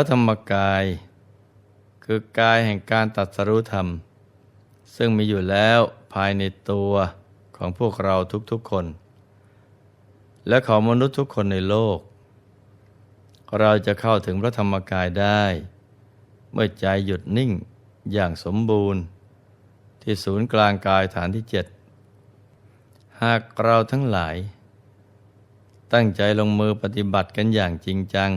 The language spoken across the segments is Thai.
พระธรรมกาย คือกายแห่งการตัดสรุธรรม ซึ่งมีอยู่แล้วภายในตัวของพวกเราทุกๆคน และของมนุษย์ทุกคนในโลก เราจะเข้าถึงพระธรรมกายได้ เมื่อใจหยุดนิ่งอย่างสมบูรณ์ ที่ศูนย์กลางกายฐานที่เจ็ดหากเราทั้งหลาย ตั้งใจลงมือปฏิบัติกันอย่างจริงจัง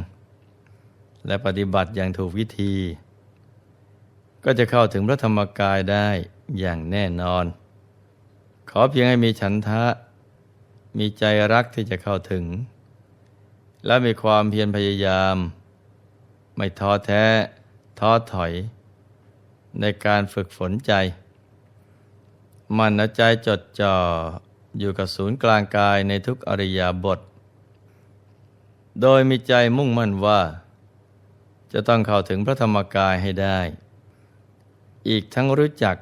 และปฏิบัติอย่างถูกวิธี ก็จะเข้าถึงพระธรรมกายได้อย่างแน่นอน ขอเพียงให้มีฉันทะ มีใจรักที่จะเข้าถึง และมีความเพียรพยายาม ไม่ท้อแท้ ท้อถอย ในการฝึกฝนใจ มันเอาใจจดจ่ออยู่กับศูนย์กลางกายในทุกอริยบท โดยมีใจมุ่งมั่นว่า จะต้องเข้าถึงพระธรรมกายให้ได้ อีกทั้งรู้จัก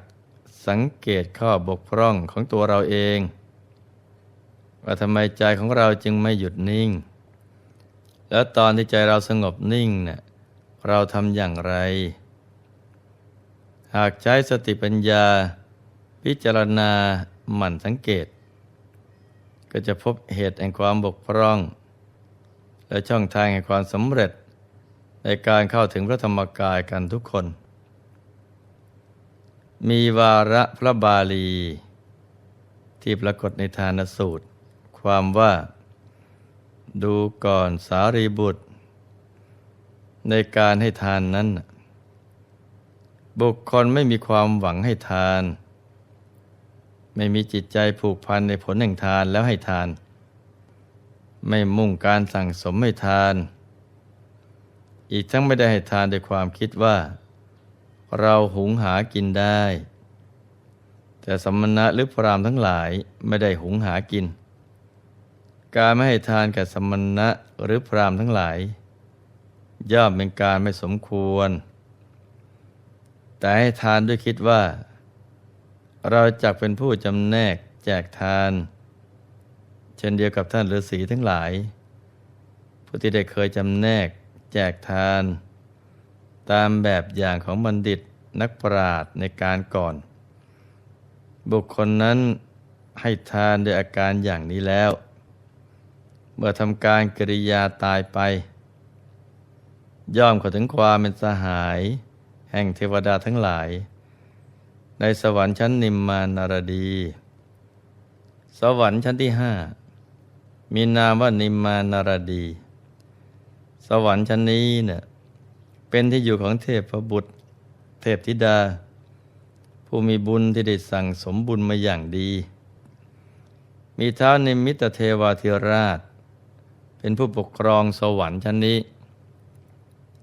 สังเกตข้อบกพร่องของตัวเราเอง ว่าทำไมใจของเราจึงไม่หยุดนิ่ง แล้วตอนที่ใจเราสงบนิ่งเนะ่ยเราทำอย่างไร หากใช้สติปัญญา พิจารณาหมั่นสังเกต ก็จะพบเหตุแห่งความบกพร่อง และช่องทางแห่งความสำเร็จ ในการเข้าถึงพระธรรมกายกันทุกคน มีวาระพระบาลี ที่ปรากฏในทานสูตร ความว่า ดูก่อนสารีบุตร ในการให้ทานนั้น บุคคลไม่มีความหวังให้ทาน ไม่มีจิตใจผูกพันในผลแห่งทานแล้วให้ทาน ไม่มุ่งการสั่งสมให้ทาน อีกทั้งไม่ได้ให้ทานด้วยความคิดว่า เราหุงหากินได้ แต่สมณะหรือพรามทั้งหลายไม่ได้หุงหากิน การไม่ให้ทานแก่สมณะหรือพรามทั้งหลาย ย่อมเป็นการไม่สมควร แต่ให้ทานด้วยคิดว่า เราจักเป็นผู้จำแนกแจกทาน เช่นเดียวกับท่านฤาษีทั้งหลาย ผู้ที่ได้เคยจำแนก แจกทาน ตามแบบอย่างของบัณฑิตนักปราชญ์ในการก่อน บุคคลนั้นให้ทานด้วยอาการอย่างนี้แล้ว เมื่อทำการกิริยาตายไป ย่อมเข้าถึงความเป็นสหาย แห่งเทวดาทั้งหลาย ในสวรรค์ชั้นนิมมานารดี สวรรค์ชั้นที่ห้ามีนามว่านิมมานารดี สวรรค์ชั้นนี้เนี่ยเป็นที่อยู่ของเทพบุตร เทพธิดา ผู้มีบุญที่ได้สั่งสมบุญมาอย่างดี มีเท้านิมิตเทวาธิราช เป็นผู้ปกครองสวรรค์ชั้นนี้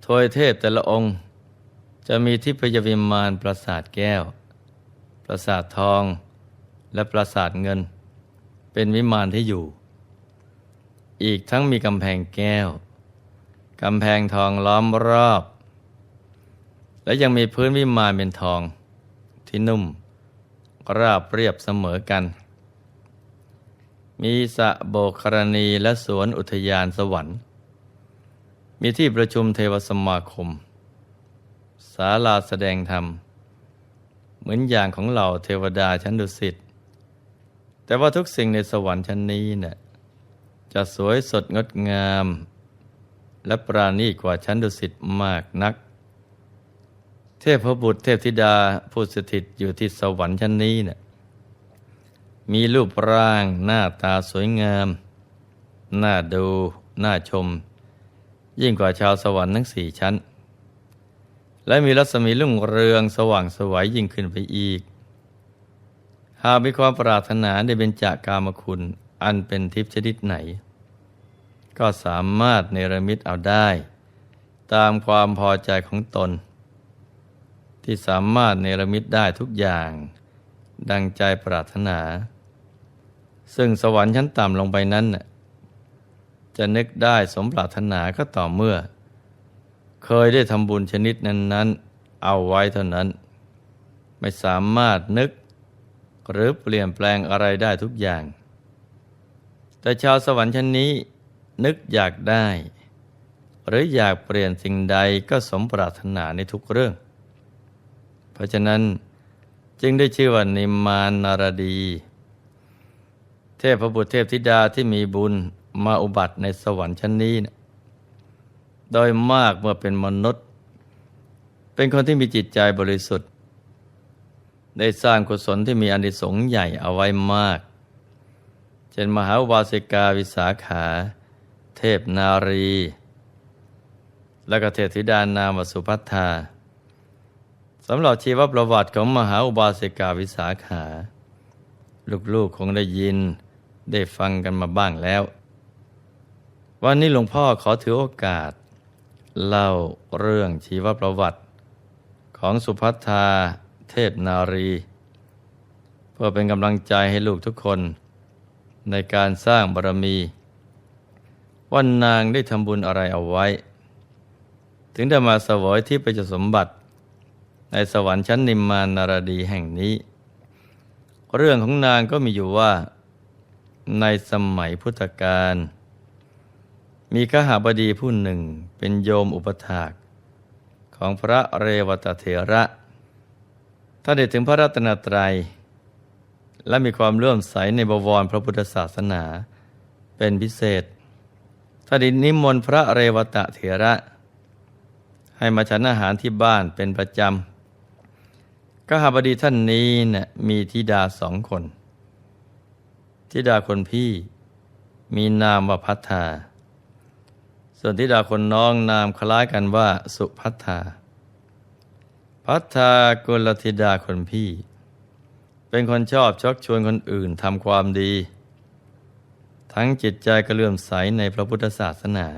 ทวยเทพแต่ละองค์ จะมีทิพยวิมานปราสาทแก้ว ปราสาททอง และปราสาทเงิน เป็นวิมานที่อยู่ อีกทั้งมีกำแพงแก้ว กำแพงทองล้อมรอบ และยังมีพื้นวิมานเป็นทองที่นุ่ม ราบเรียบเสมอกัน มีสะโบกรณีและสวนอุทยานสวรรค์ มีที่ประชุมเทวสมาคม ศาลาแสดงธรรม เหมือนอย่างของเหล่าเทวดาชั้นดุสิต แต่ว่าทุกสิ่งในสวรรค์ชั้นนี้เนี่ยจะสวยสดงดงาม และปราณีกว่าชั้นดุสิตมากนัก เทพบุตรเทพธิดาผู้สถิตอยู่ที่สวรรค์ชั้นนี้เนี่ยมีรูปร่างหน้าตาสวยงาม น่าดู น่าชม ยิ่งกว่าชาวสวรรค์ทั้งสี่ชั้น และมีรัศมีรุ่งเรืองสว่างสวัยยิ่งขึ้นไปอีก หากมีความปรารถนาในเบญจากามคุณอันเป็นทิพย์ชนิดไหน ก็สามารถเนรมิตเอาได้ ตามความพอใจของตน ที่สามารถเนรมิตได้ทุกอย่าง ดังใจปรารถนา ซึ่งสวรรค์ชั้นต่ำลงไปนั้น จะนึกได้สมปรารถนาก็ต่อเมื่อ เคยได้ทำบุญชนิดนั้นๆ เอาไว้เท่านั้น ไม่สามารถนึกหรือเปลี่ยนแปลงอะไรได้ทุกอย่าง แต่ชาวสวรรค์ชั้นนี้ นึกอยากได้ หรืออยากเปลี่ยนสิ่งใดก็สมปรารถนาในทุกเรื่อง เพราะฉะนั้นจึงได้ชื่อว่านิมานนารดี เทพบุตรเทพธิดาที่มีบุญมาอุบัติในสวรรค์ชั้นนี้นะโดยมากเมื่อเป็นมนุษย์ เป็นคนที่มีจิตใจบริสุทธิ์ ได้สร้างกุศลที่มีอานิสงส์ใหญ่เอาไว้มาก เช่นมหาอุบาสิกาวิสาขา เทพนารี และก็เทพธิดานามสุพัทธาสำหรับชีวประวัติของมหาอุบาสิกาวิสาขา ลูกๆคงได้ยินได้ฟังกันมาบ้างแล้ว วันนี้หลวงพ่อขอถือโอกาส เล่าเรื่องชีวประวัติ ของสุพัทธาเทพนารี เพื่อเป็นกำลังใจให้ลูกทุกคน ในการสร้างบารมี ว่านางได้ทำบุญอะไรเอาไว้ ถึงได้มาสวยที่ประจสมบัติ ในสวรรค์ชั้นนิมมานนารดีแห่งนี้ เรื่องของนางก็มีอยู่ว่า ในสมัยพุทธกาลมีขหาบดีผู้หนึ่งเป็นโยมอุปถาก ของพระเรวตเถระท่านได้ถึงพระรัตนตรัย และมีความเลื่อมใสในบวรพระพุทธศาสนา เป็นพิเศษ ท่านได้นิมนต์พระเรวตเถระ ให้มาฉันอาหารที่บ้านเป็นประจำกหาบดีท่านนี้นะ่ะมีธิดาสองคนธิดาคนพี่มีนามว่าพัฒนาส่วนธิดาคนน้องนามคล้ายกันว่าสุพัฒนาพัฒนากุลธิดาคนพี่ เป็นคนชอบชักชวนคนอื่นทำความดี ทั้งจิตใจก็เลื่อมใสในพระพุทธศาสนา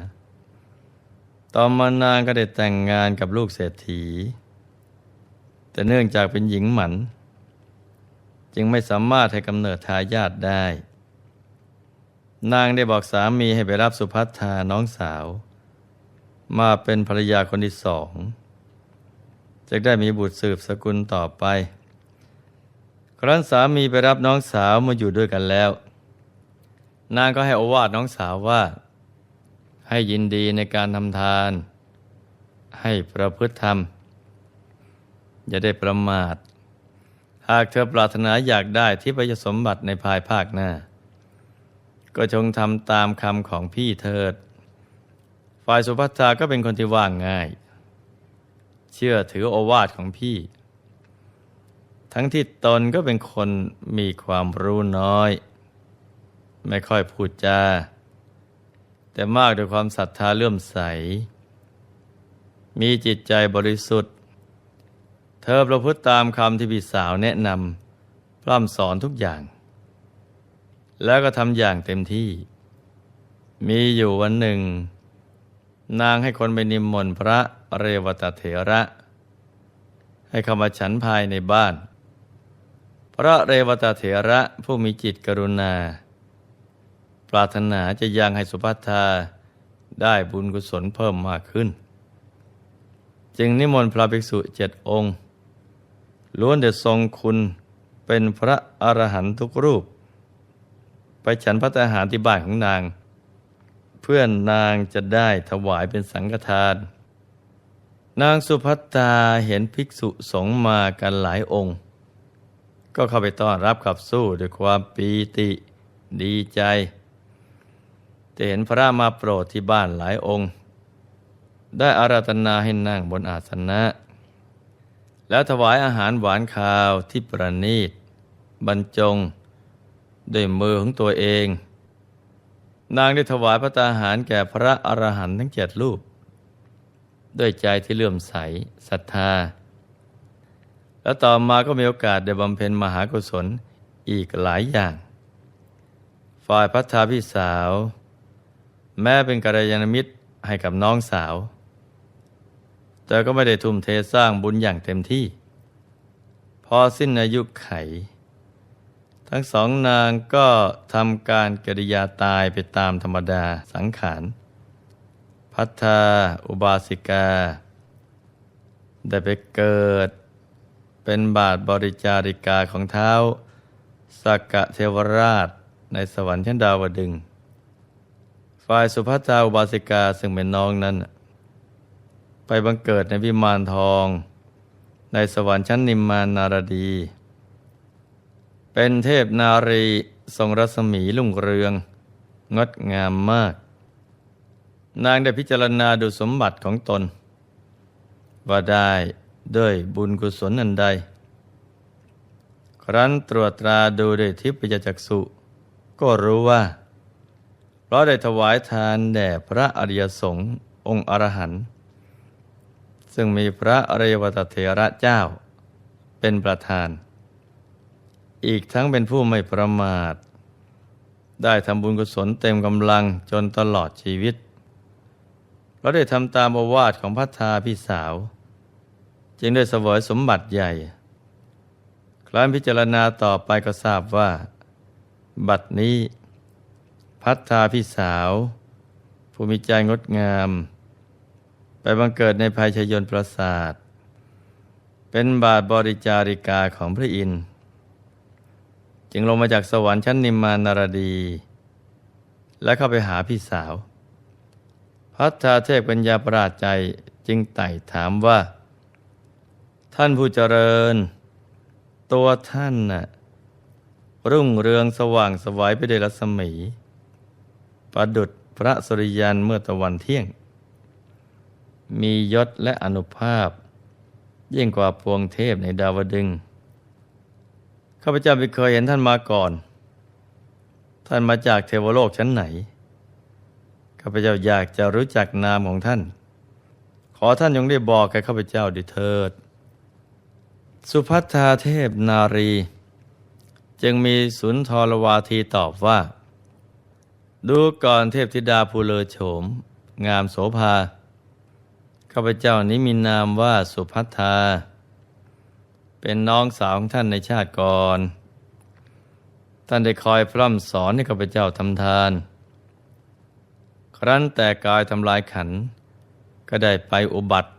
ต่อมานางก็ได้แต่งงานกับลูกเศรษฐี แต่เนื่องจากเป็นหญิงหมัน จึงไม่สามารถให้กำเนิดทายาทได้ นางได้บอกสามีให้ไปรับสุพัฒนาน้องสาว มาเป็นภรรยาคนที่สองจะได้มีบุตรสืบสกุลต่อไป ครั้นสามีไปรับน้องสาวมาอยู่ด้วยกันแล้ว นางก็ให้อวาดน้องสาวว่า ให้ยินดีในการทำทาน ให้ประพฤติธรรม อย่าได้ประมาท หากเธอปรารถนาอยากได้ที่ประสมบัติในภายภาคหน้า ก็จงทำตามคำของพี่เถิด ฝ่ายสุภัทาก็เป็นคนที่ว่างง่าย เชื่อถือโอวาทของพี่ ทั้งที่ตนก็เป็นคนมีความรู้น้อย ไม่ค่อยพูดจาแต่มากด้วยความศรัทธาเลื่อมใส มีจิตใจบริสุทธิ์ เธอประพฤติตามคำที่พี่สาวแนะนำพร่ำสอนทุกอย่าง แล้วก็ทำอย่างเต็มที่ มีอยู่วันหนึ่ง นางให้คนไปนิมมนต์พระเรวตเถระ ให้เข้ามาฉันภายในบ้าน พระเรวตเถระผู้มีจิตกรุณา ปรารถนาจะยังให้สุภัทธาได้บุญกุศลเพิ่มมากขึ้น จึงนิมนต์พระภิกษุเจ็ดองค์ล้วนเด็ดทรงคุณเป็นพระอรหันตุกรูป ไปฉันพระทหารที่บ้านของนาง เพื่อนนางจะได้ถวายเป็นสังฆทาน นางสุภัตตาเห็นภิกษุสงฆ์มากันหลายองค์ ก็เข้าไปต้อนรับขับสู้ด้วยความปีติดีใจ แต่เห็นพระมาโปรดที่บ้านหลายองค์ ได้อาราธนาให้นั่งบนอาสนะ แล้วถวายอาหารหวานคาวที่ประณีต บรรจง ด้วยมือของตัวเอง นางได้ถวายพระตาหารแก่พระอรหันต์ทั้งเจ็ดรูป ด้วยใจที่เลื่อมใสศรัทธา แล้วต่อมาก็มีโอกาสได้บำเพ็ญมหากุศลอีกหลายอย่าง ฝ่ายพัฒนาพี่สาว แม้เป็นกัลยาณมิตรให้กับน้องสาว แต่ก็ไม่ได้ทุ่มเทสร้างบุญอย่างเต็มที่ พอสิ้นอายุไข ทั้งสองนางก็ทำการกริยาตายไปตามธรรมดาสังขาร พัทธาอุบาสิกา ได้ไปเกิด เป็นบาทบริจาริกาของเท้าสักกะเทวราชในสวรรค์ชั้นดาวดึง ฝ่ายสุภัทาอุบาสิกาซึ่งเป็นน้องนั้น ไปบังเกิดในวิมานทอง ในสวรรค์ชั้นนิมมานนารดี เป็นเทพนารีทรงรัศมีลุ่งเรือง งดงามมาก นางได้พิจารณาดูสมบัติของตน ว่าได้ด้วยบุญกุศลอันใด ครั้นตรวจตราดูด้วยทิพยจักษุก็รู้ว่า เพราะได้ถวายทานแด่พระอริยสงฆ์องค์อรหันต์ซึ่งมีพระอริยวัตเถระเจ้าเป็นประธาน อีกทั้งเป็นผู้ไม่ประมาท ได้ทำบุญกุศลเต็มกำลังจนตลอดชีวิตเราได้ทำตามอวาทของพัฒนาพี่สาว จึงได้เสวยสมบัติใหญ่ ครั้นพิจารณาต่อไปก็ทราบว่า บัดนี้ พัฒนาพี่สาว ผู้มีใจงดงาม ไปบังเกิดในภายชยน์ปราสาท เป็นบาทบริจาริกาของพระอินทร์จึงลงมาจากสวรรค์ชั้นนิมมานารดี และเข้าไปหาพี่สาว พัฒนาเทพปัญญาประหลาดใจจึงไต่ถามว่า ท่านผู้เจริญ ตัวท่านน่ะรุ่งเรืองสว่างสวายไปด้วยรัศมี ประดุดพระสุริยันเมื่อตะวันเที่ยง มียศและอนุภาพ ยิ่งกว่าพวงเทพในดาวดึงข้าพเจ้าไม่เคยเห็นท่านมาก่อน ท่านมาจากเทวโลกชั้นไหน ข้าพเจ้าอยากจะรู้จักนามของท่าน ขอท่านยงได้บอกแก่ข้าพเจ้าด้วยเถิด สุพัทธาเทพนารี จึงมีสุนทรวาทีตอบว่า ดูก่อนเทพธิดาภูเลอโฉม งามโสภา ข้าพเจ้านี้มีนามว่าสุพัทธา เป็นน้องสาวของท่านในชาติก่อน ท่านได้คอยพร่ำสอนให้ข้าพเจ้าทำทาน ครั้นแต่กายทำลายขัน ก็ได้ไปอุบัติ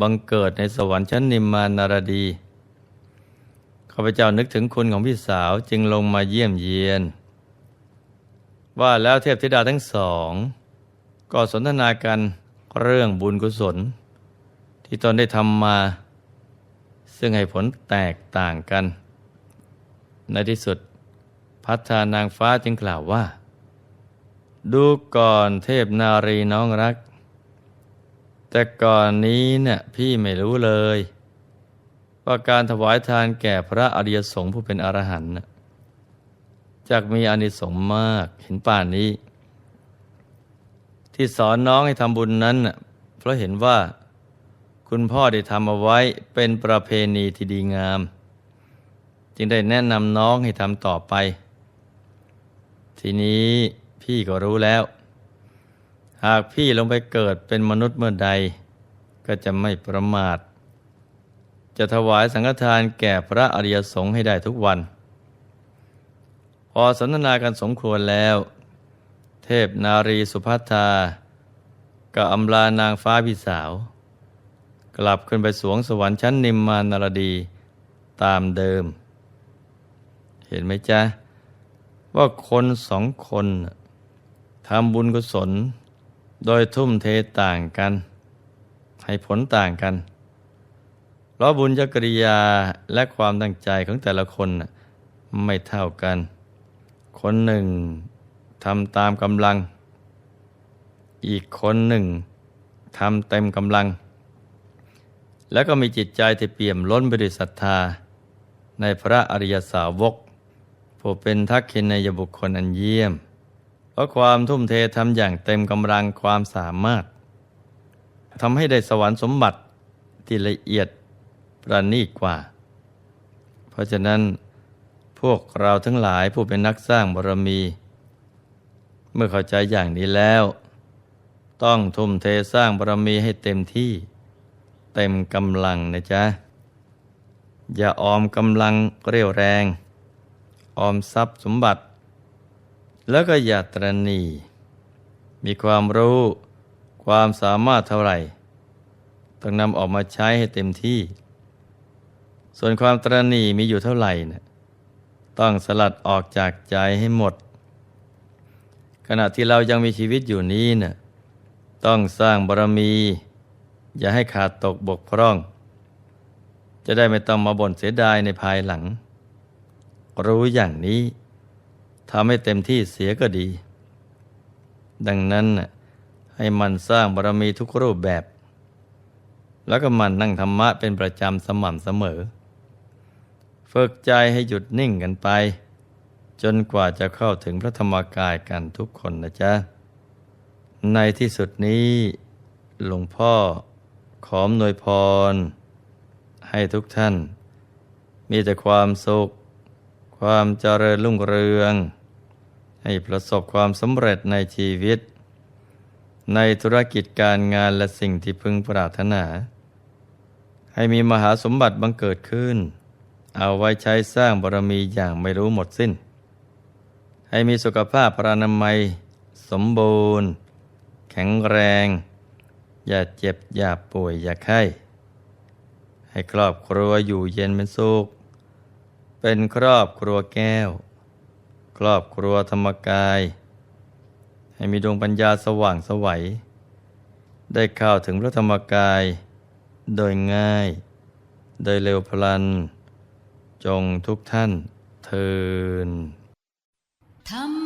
บังเกิดในสวรรค์ชั้นนิมมานารดี ข้าพเจ้านึกถึงคุณของพี่สาวจึงลงมาเยี่ยมเยียน ว่าแล้วเทพธิดาทั้งสอง ก็สนทนากันเรื่องบุญกุศล ที่ตนได้ทำมา ซึ่งให้ผลแตกต่างกัน ในที่สุดพัฒนางฟ้าจึงกล่าวว่า ดูก่อนเทพนารีน้องรัก แต่ก่อนนี้เนี่ยพี่ไม่รู้เลย ว่าการถวายทานแก่พระอริยสงฆ์ผู้เป็นอรหันต์ จักมีอานิสงส์มากเห็นป่านนี้ ที่สอนน้องให้ทำบุญนั้น เพราะเห็นว่าคุณพ่อได้ทำเอาไว้เป็นประเพณีที่ดีงาม จึงได้แนะนำน้องให้ทำต่อไป ทีนี้พี่ก็รู้แล้ว หากพี่ลงไปเกิดเป็นมนุษย์เมื่อใด ก็จะไม่ประมาท จะถวายสังฆทานแก่พระอริยสงฆ์ให้ได้ทุกวัน พอสนทนากันสมควรแล้ว เทพนารีสุภัทธาก็อำลานางฟ้าพี่สาว กลับขึ้นไปสวงสวรรค์ชั้นนิมมานารดีตามเดิม เห็นไหมจ๊ะ ว่าคนสองคนทำบุญกุศล โดยทุ่มเทต่างกัน ให้ผลต่างกันเพราะบุญจกริยาและความตั้งใจของแต่ละคนไม่เท่ากัน คนหนึ่งทำตามกำลัง อีกคนหนึ่งทำเต็มกำลัง แล้วก็มีจิตใจที่เปี่ยมล้นไปด้วยศรัทธา ในพระอริยสาวกผู้เป็นทักษิณยบุคคลอันเยี่ยม เพราะความทุ่มเททำอย่างเต็มกำลังความสามารถทำให้ได้สวรรค์สมบัติที่ละเอียดประณีตกว่า เพราะฉะนั้น พวกเราทั้งหลายผู้เป็นนักสร้างบารมี เมื่อเข้าใจอย่างนี้แล้ว ต้องทุ่มเทสร้างบารมีให้เต็มที่ เต็มกำลังนะจ๊ะ อย่าออมกำลังเรียวแรง ออมทรัพย์สมบัติ แล้วก็อย่าตรณี มีความรู้ความสามารถเท่าไหร่ ต้องนำออกมาใช้ให้เต็มที่ ส่วนความตรณีมีอยู่เท่าไหร่นะ ต้องสลัดออกจากใจให้หมด ขณะที่เรายังมีชีวิตอยู่นี้เนะ่ะต้องสร้างบารมี อย่าให้ขาดตกบกพร่อง จะได้ไม่ต้องมาบ่นเสียดายในภายหลัง รู้อย่างนี้ทำให้เต็มที่เสียก็ดี ดังนั้นน่ะให้มันสร้างบารมีทุกรูปแบบ แล้วก็มันนั่งธรรมะเป็นประจำสม่ำเสมอ ฝึกใจให้หยุดนิ่งกันไป จนกว่าจะเข้าถึงพระธรรมกายกันทุกคนนะจ๊ะ ในที่สุดนี้ หลวงพ่อขอมนวยพร ให้ทุกท่าน มีแต่ความสุข ความเจริญรุ่งเรือง ให้ประสบความสำเร็จในชีวิต ในธุรกิจการงานและสิ่งที่พึงปรารถนา ให้มีมหาสมบัติบังเกิดขึ้น เอาไว้ใช้สร้างบารมีอย่างไม่รู้หมดสิ้น ให้มีสุขภาพพรานามัย สมบูรณ์ แข็งแรง อย่าเจ็บ อย่าป่วย อย่าไข้ ให้ครอบครัวอยู่เย็นเป็นสุข เป็นครอบครัวแก้ว ครอบครัวธรรมกาย ให้มีดวงปัญญาสว่างสวัย ได้เข้าถึงพระธรรมกาย โดยง่าย โดยเร็วพลัน จงทุกท่านเทินธรรม